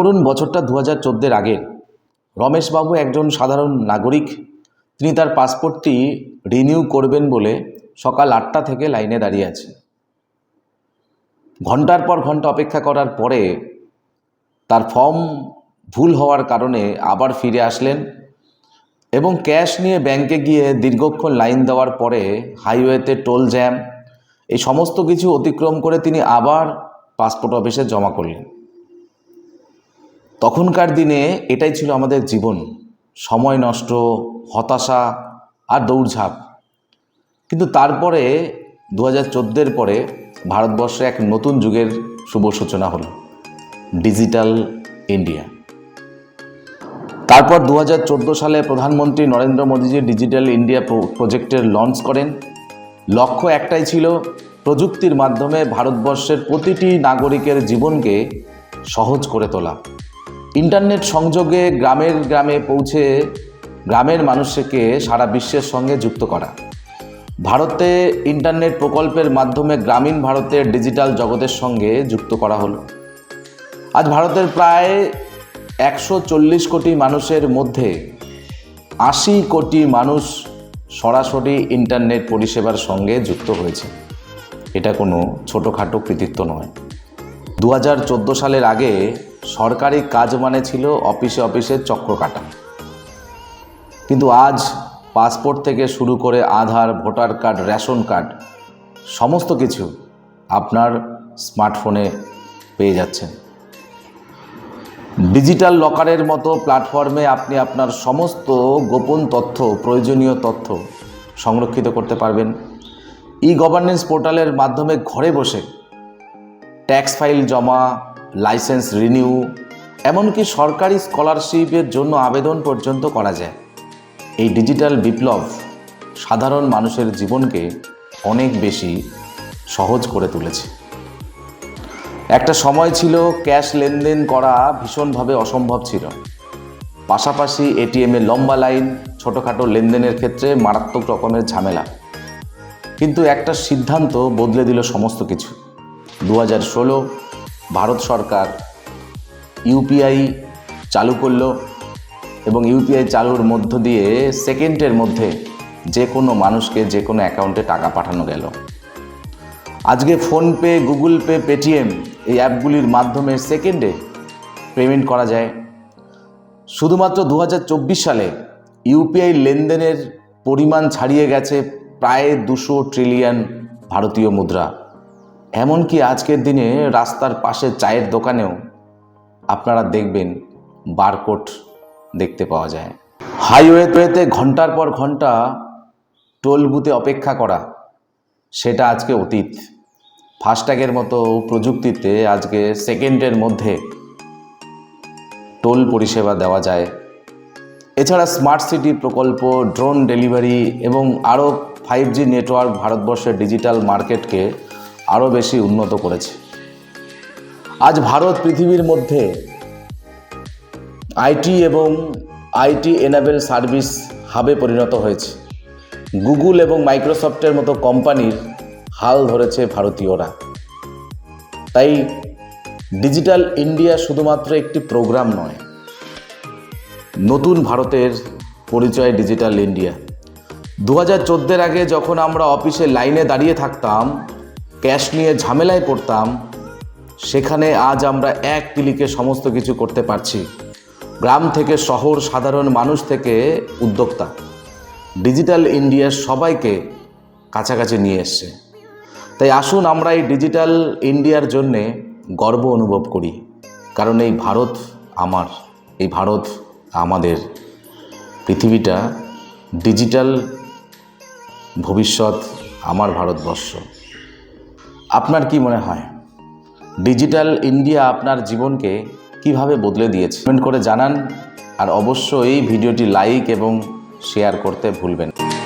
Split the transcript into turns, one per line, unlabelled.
করুন বছরটা দু হাজার চোদ্দের আগের। রমেশবাবু একজন সাধারণ নাগরিক। তিনি তার পাসপোর্টটি রিনিউ করবেন বলে সকাল আটটা থেকে লাইনে দাঁড়িয়ে আছেন ঘণ্টার পর ঘণ্টা অপেক্ষা করার পরে তার ফর্ম ভুল হওয়ার কারণে আবার ফিরে আসলেন এবং ক্যাশ নিয়ে ব্যাংকে গিয়ে দীর্ঘক্ষণ লাইন দেওয়ার পরে হাইওয়েতে টোল জ্যাম, এই সমস্ত কিছু অতিক্রম করে তিনি আবার পাসপোর্ট অফিসে জমা করলেন। তখনকার দিনে এটাই ছিল আমাদের জীবন। সময় নষ্ট, হতাশা আর দৌড়ঝাঁপ। কিন্তু তারপরে দু হাজার চোদ্দের পরে ভারতবর্ষে এক নতুন যুগের শুভ সূচনা হলো, ডিজিটাল ইন্ডিয়া। তারপর দু হাজার চোদ্দ সালে প্রধানমন্ত্রী নরেন্দ্র মোদীজি ডিজিটাল ইন্ডিয়া প্রজেক্টের লঞ্চ করেন। লক্ষ্য একটাই ছিল, প্রযুক্তির মাধ্যমে ভারতবর্ষের প্রতিটি নাগরিকের জীবনকে সহজ করে তোলা। ইন্টারনেট সংযোগে গ্রামের গ্রামে পৌঁছে গ্রামের মানুষকে সারা বিশ্বের সঙ্গে যুক্ত করা। ভারতে ইন্টারনেট প্রকল্পের মাধ্যমে গ্রামীণ ভারতের ডিজিটাল জগতের সঙ্গে যুক্ত করা হলো। আজ ভারতের প্রায় একশো চল্লিশ কোটি মানুষের মধ্যে আশি কোটি মানুষ সরাসরি ইন্টারনেট পরিষেবার সঙ্গে যুক্ত হয়েছে। এটা কোনো ছোটোখাটো কৃতিত্ব নয়। দু সালের আগে সরকারি কাজ মানে ছিল অফিসে অফিসে চক্র কাটা। কিন্তু আজ পাসপোর্ট থেকে শুরু করে Aadhaar, voter card, ration card, সমস্ত কিছু আপনার স্মার্টফোনে পেয়ে যাচ্ছেন ডিজিটাল লকারের মতো প্ল্যাটফর্মে আপনি আপনার সমস্ত গোপন তথ্য, প্রয়োজনীয় তথ্য সংরক্ষিত করতে পারবেন। ই গভর্নেন্স পোর্টালের মাধ্যমে ঘরে বসে ট্যাক্স ফাইল জমা লাইসেন্স রিনিউ, এমনকি সরকারি স্কলারশিপের জন্য আবেদন পর্যন্ত করা যায়। এই ডিজিটাল বিপ্লব সাধারণ মানুষের জীবনকে অনেক বেশি সহজ করে তুলেছে। একটা সময় ছিল ক্যাশ লেনদেন করা ভীষণভাবে অসম্ভব ছিল। পাশাপাশি এটিএমে লম্বা লাইন, ছোটোখাটো লেনদেনের ক্ষেত্রে মারাত্মক রকমের ঝামেলা। কিন্তু একটা সিদ্ধান্ত বদলে দিল সমস্ত কিছু। দু হাজার ষোলো ভারত সরকার ইউপিআই চালু করল এবং ইউপিআই চালুর মধ্য দিয়ে সেকেন্ডের মধ্যে যে কোনো মানুষকে যে কোনো অ্যাকাউন্টে টাকা পাঠানো গেল। আজকে ফোনপে, গুগল পে, পেটিএম এই অ্যাপগুলির মাধ্যমে সেকেন্ডে পেমেন্ট করা যায়। শুধুমাত্র দু হাজার চব্বিশ সালে ইউপিআই লেনদেনের পরিমাণ ছাড়িয়ে গেছে প্রায় দুশো ট্রিলিয়ন ভারতীয় মুদ্রা। এমনকি আজকের দিনে রাস্তার পাশে চায়ের দোকানেও আপনারা দেখবেন বারকোড দেখতে পাওয়া যায়। হাইওয়েতে ঘণ্টার পর ঘণ্টা টোল বুথে অপেক্ষা করা, সেটা আজকে অতীত। ফাস্ট্যাগের মতো প্রযুক্তিতে আজকে সেকেন্ডের মধ্যে টোল পরিষেবা দেওয়া যায়। এছাড়া স্মার্ট সিটি প্রকল্প, ড্রোন ডেলিভারি এবং আরও ফাইভ জি নেটওয়ার্ক ভারতবর্ষের ডিজিটাল মার্কেটকে আরও বেশি উন্নত করেছে। আজ ভারত পৃথিবীর মধ্যে আইটি এবং আইটি এনাবেল সার্ভিস হাবে পরিণত হয়েছে। গুগল এবং মাইক্রোসফটের মতো কোম্পানির হাল ধরেছে ভারতীয়রা। তাই ডিজিটাল ইন্ডিয়া শুধুমাত্র একটি প্রোগ্রাম নয়, নতুন ভারতের পরিচয় ডিজিটাল ইন্ডিয়া। দু হাজার আগে যখন আমরা অফিসে লাইনে দাঁড়িয়ে থাকতাম ক্যাশ নিয়ে ঝামেলায় পড়তাম, সেখানে আজ আমরা এক ক্লিকে সমস্ত কিছু করতে পারছি। গ্রাম থেকে শহর সাধারণ মানুষ থেকে উদ্যোক্তা। ডিজিটাল ইন্ডিয়ার সবাইকে কাছাকাছি নিয়ে এসছে। তাই আসুন আমরা এই ডিজিটাল ইন্ডিয়ার জন্যে গর্ব অনুভব করি। কারণ এই ভারত আমার, এই ভারত আমাদের। পৃথিবীটা ডিজিটাল ভবিষ্যৎ আমার ভারতবর্ষ। আপনার কি মনে হয় ডিজিটাল ইন্ডিয়া আপনার জীবনকে কীভাবে বদলে দিয়েছে কমেন্ট করে জানান, আর অবশ্যই এই ভিডিওটি লাইক এবং শেয়ার করতে ভুলবেন না।